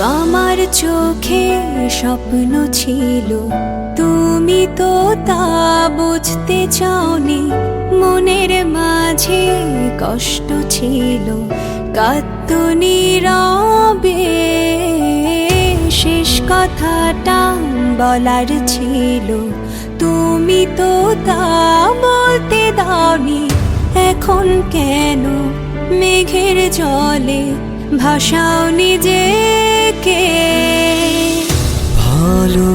আমার চোখে স্বপ্ন ছিল। তুমি তো তা বুঝতে চাওনি। মনের মাঝে কষ্ট ছিল। কাতুনি রবে শেষ কথাটা বলার ছিল। তুমি তো তা বলতে দাওনি। এখন কেন মেঘের জলে ভাসাও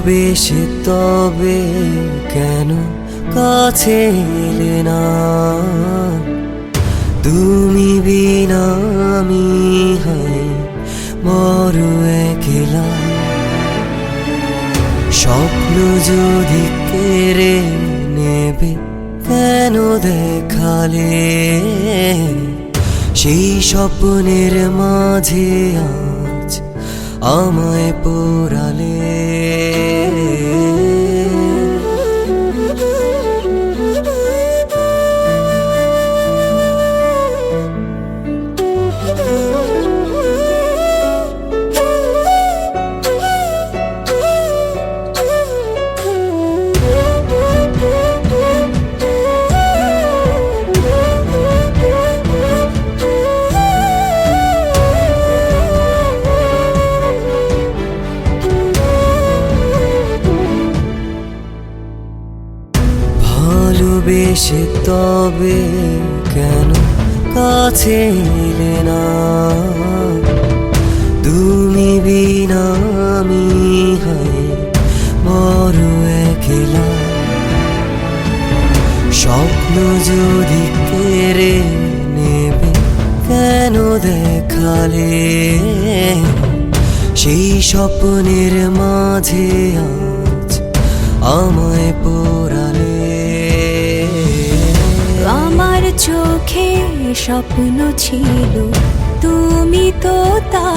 নিজেকে ভালোবেসে তবে কেন কাছে এলে না? তুমি বিনা আমি বড় একলা। স্বপ্ন যদি কেড়ে নেবে, কেন দেখালে? সেই স্বপ্নের মাঝে আজ আমায় পোড়ালে। ভালোবেসে তবে কেন কাছে এলে না? তুমি বিনা আমি হাই একলা। স্বপ্ন যদি কেড়ে নেবে, কেন দেখালে? সেই স্বপ্নের মাঝে আজ আমায় পোড়ালে চোখে স্বপ্ন ছিল। তুমি তো তা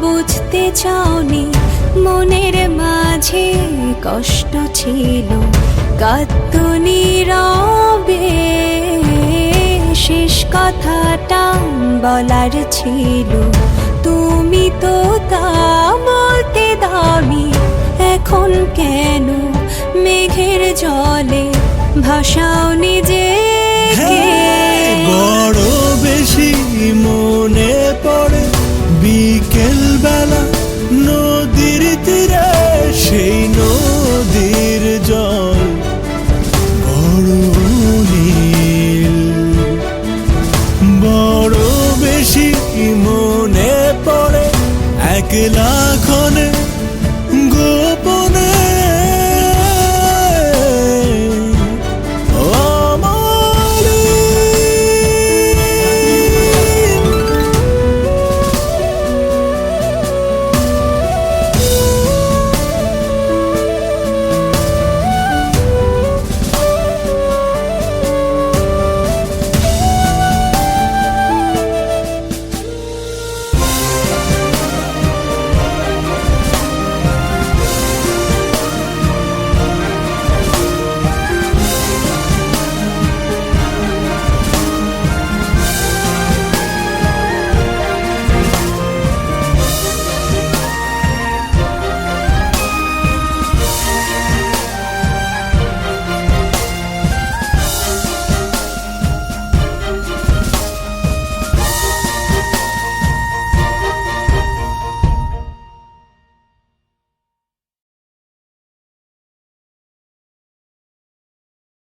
বুঝতে চাওনি। মনের মাঝে কষ্ট ছিল। কাতুনি রবে শেষ কথাটা বলার ছিল। তুমি তো তা বলতে দাওনি। এখন কেন মেঘের জলে ভাসাও নিজেকে বিকেল বেলা নদীর তীরে, সেই নদীর জল বড় নীল। বড় বেশি মনে পড়ে একলা ক্ষণে